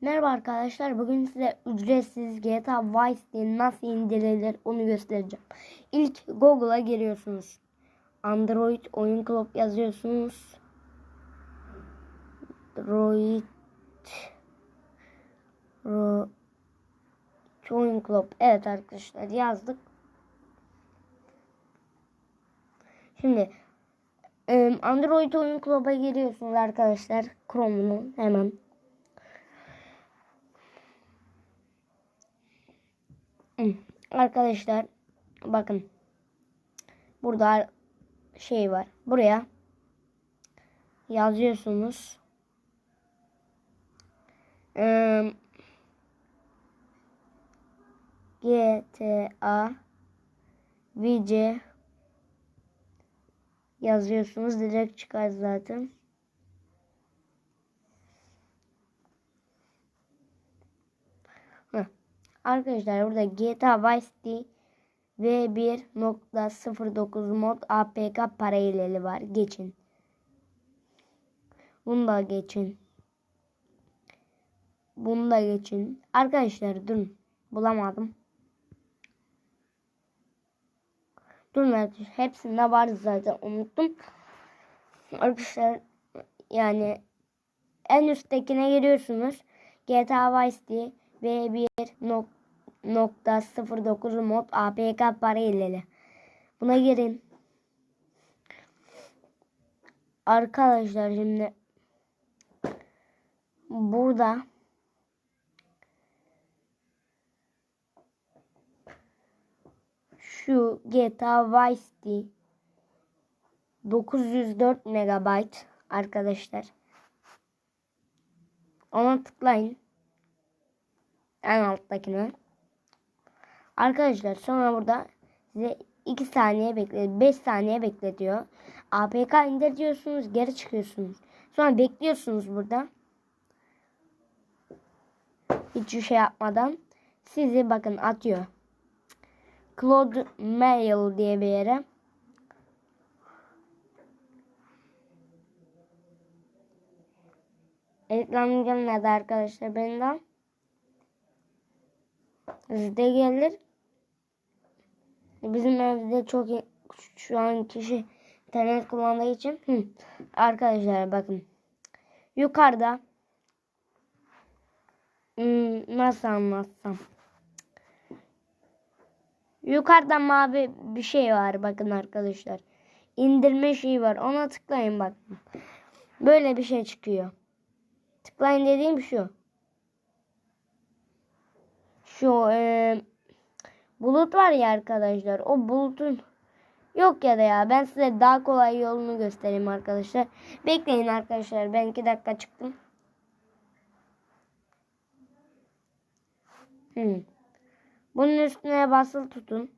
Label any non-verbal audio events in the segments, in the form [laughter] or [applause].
Merhaba arkadaşlar. Bugün size ücretsiz GTA Vice City nasıl indirilir onu göstereceğim. İlk Google'a giriyorsunuz. Android Oyun Club yazıyorsunuz. Android Ro Oyun Club. Evet arkadaşlar yazdık. Şimdi Android Oyun Club'a giriyorsunuz arkadaşlar. Chrome'unu hemen. [clears throat] Arkadaşlar bakın. Burada şey var. Buraya yazıyorsunuz. GTA VC yazıyorsunuz. Direkt çıkar zaten. Arkadaşlar burada GTA Vice City V1.09 mod APK paraleli var. Geçin. Bunu da geçin. Bunu da geçin. Arkadaşlar durun. Bulamadım. Durun arkadaşlar. Hepsinde var zaten. Unuttum. Arkadaşlar yani en üsttekine giriyorsunuz. GTA Vice City V1.09 mod APK paraleli. Buna girin. Arkadaşlar şimdi burada şu GTA Vice City 904 MB arkadaşlar. Ona tıklayın. En alttakine. Arkadaşlar sonra burada size 2 saniye bekle 5 saniye bekletiyor. APK indir diyorsunuz geri çıkıyorsunuz. Sonra bekliyorsunuz burada. Hiçbir şey yapmadan sizi bakın atıyor. Cloud Mail diye bir yere. Reklam gelmedi arkadaşlar benden. Sizde gelir. Bizim evde çok şu an kişi internet kullandığı için hı. arkadaşlar bakın. Yukarıda hmm, nasıl anlatsam? Yukarıda mavi bir şey var bakın arkadaşlar. İndirme şeyi var ona tıklayın bakın böyle bir şey çıkıyor. Tıklayın dediğim şu. Şu e, bulut var ya arkadaşlar o bulutun yok ya da ya ben size daha kolay yolunu göstereyim arkadaşlar. Bekleyin arkadaşlar ben 2 dakika çıktım. Hmm. Bunun üstüne basılı tutun.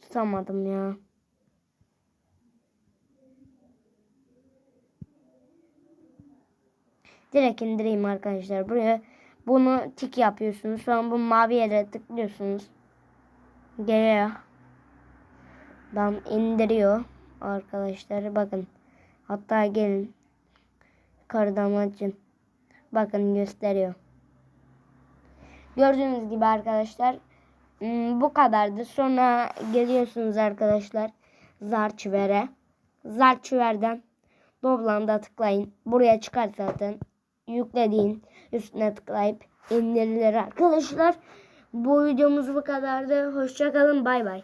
Tutamadım ya. Direkt indireyim arkadaşlar. Buraya bunu tik yapıyorsunuz. Sonra bu mavi yere tıklıyorsunuz. Geliyor. Ben indiriyor arkadaşlar. Bakın. Hatta gelin. Yukarıdan açın. Bakın gösteriyor. Gördüğünüz gibi arkadaşlar. Bu kadardı. Sonra geliyorsunuz arkadaşlar. Zarçver'e. Zarçver'den Dobland'a tıklayın. Buraya çıkar zaten yüklediğin üstüne tıklayıp indirilir arkadaşlar. Bu videomuz bu kadardı. Hoşçakalın. Bay bay.